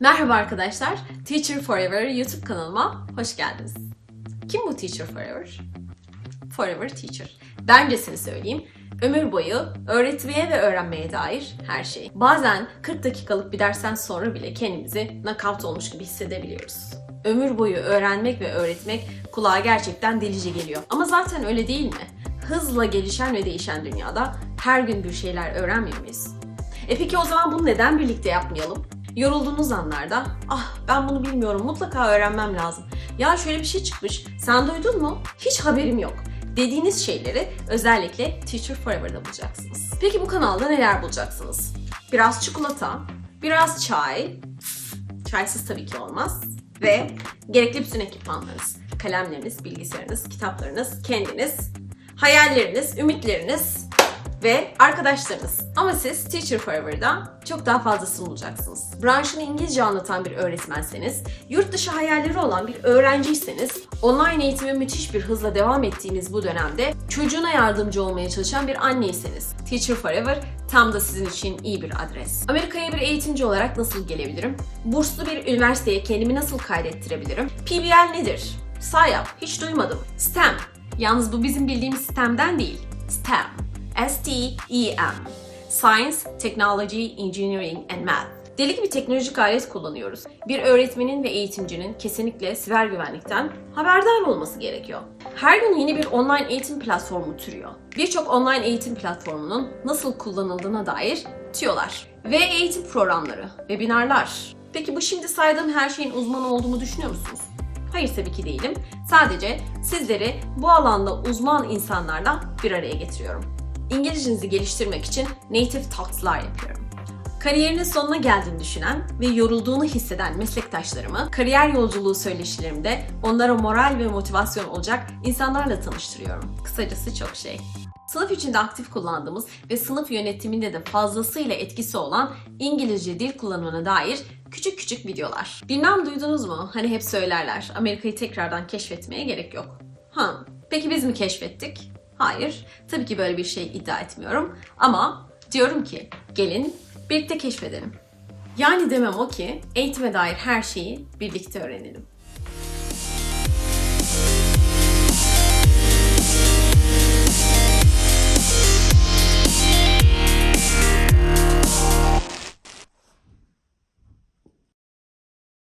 Merhaba arkadaşlar, Teacher Forever YouTube kanalıma hoş geldiniz. Kim bu Teacher Forever? Forever Teacher. Bencesini söyleyeyim. Ömür boyu öğretmeye ve öğrenmeye dair her şey. Bazen 40 dakikalık bir dersten sonra bile kendimizi nakavt olmuş gibi hissedebiliyoruz. Ömür boyu öğrenmek ve öğretmek kulağa gerçekten delice geliyor. Ama zaten öyle değil mi? Hızla gelişen ve değişen dünyada her gün bir şeyler öğrenmiyor muyuz? E peki o zaman bunu neden birlikte yapmayalım? Yorulduğunuz anlarda, ah ben bunu bilmiyorum mutlaka öğrenmem lazım. Ya şöyle bir şey çıkmış, sen duydun mu? Hiç haberim yok. Dediğiniz şeyleri özellikle Teacher Forever'da bulacaksınız. Peki bu kanalda neler bulacaksınız? Biraz çikolata, biraz çay, çaysız tabii ki olmaz ve gerekli bütün ekipmanlarınız, kalemleriniz, bilgisayarınız, kitaplarınız, kendiniz, hayalleriniz, ümitleriniz ve arkadaşlarınız. Ama siz Teacher Forever'da çok daha fazlasını bulacaksınız. Branşını İngilizce anlatan bir öğretmenseniz, yurt dışı hayalleri olan bir öğrenciyseniz, online eğitime müthiş bir hızla devam ettiğimiz bu dönemde çocuğuna yardımcı olmaya çalışan bir anneyseniz, Teacher Forever tam da sizin için iyi bir adres. Amerika'ya bir eğitimci olarak nasıl gelebilirim? Burslu bir üniversiteye kendimi nasıl kaydettirebilirim? PBL nedir? Sayap, hiç duymadım. STEM, yalnız bu bizim bildiğimiz STEM'den değil. STEM. S-T-E-M. Science, Technology, Engineering and Math. Deli gibi teknolojik alet kullanıyoruz. Bir öğretmenin ve eğitimcinin kesinlikle siber güvenlikten haberdar olması gerekiyor. Her gün yeni bir online eğitim platformu türüyor. Birçok online eğitim platformunun nasıl kullanıldığına dair tüyolar. Ve eğitim programları, webinarlar. Peki bu şimdi saydığım her şeyin uzmanı olduğumu düşünüyor musunuz? Hayır tabii ki değilim. Sadece sizleri bu alanda uzman insanlarla bir araya getiriyorum. İngilizcenizi geliştirmek için native talks'lar yapıyorum. Kariyerinin sonuna geldiğini düşünen ve yorulduğunu hisseden meslektaşlarımı kariyer yolculuğu söyleşilerimde onlara moral ve motivasyon olacak insanlarla tanıştırıyorum. Kısacası çok şey. Sınıf içinde aktif kullandığımız ve sınıf yönetiminde de fazlasıyla etkisi olan İngilizce dil kullanımına dair küçük küçük videolar. Bilmem duydunuz mu? Hani hep söylerler Amerika'yı tekrardan keşfetmeye gerek yok. Ha, peki biz mi keşfettik? Hayır, tabii ki böyle bir şey iddia etmiyorum. Ama diyorum ki gelin birlikte keşfedelim. Yani demem o ki eğitime dair her şeyi birlikte öğrenelim.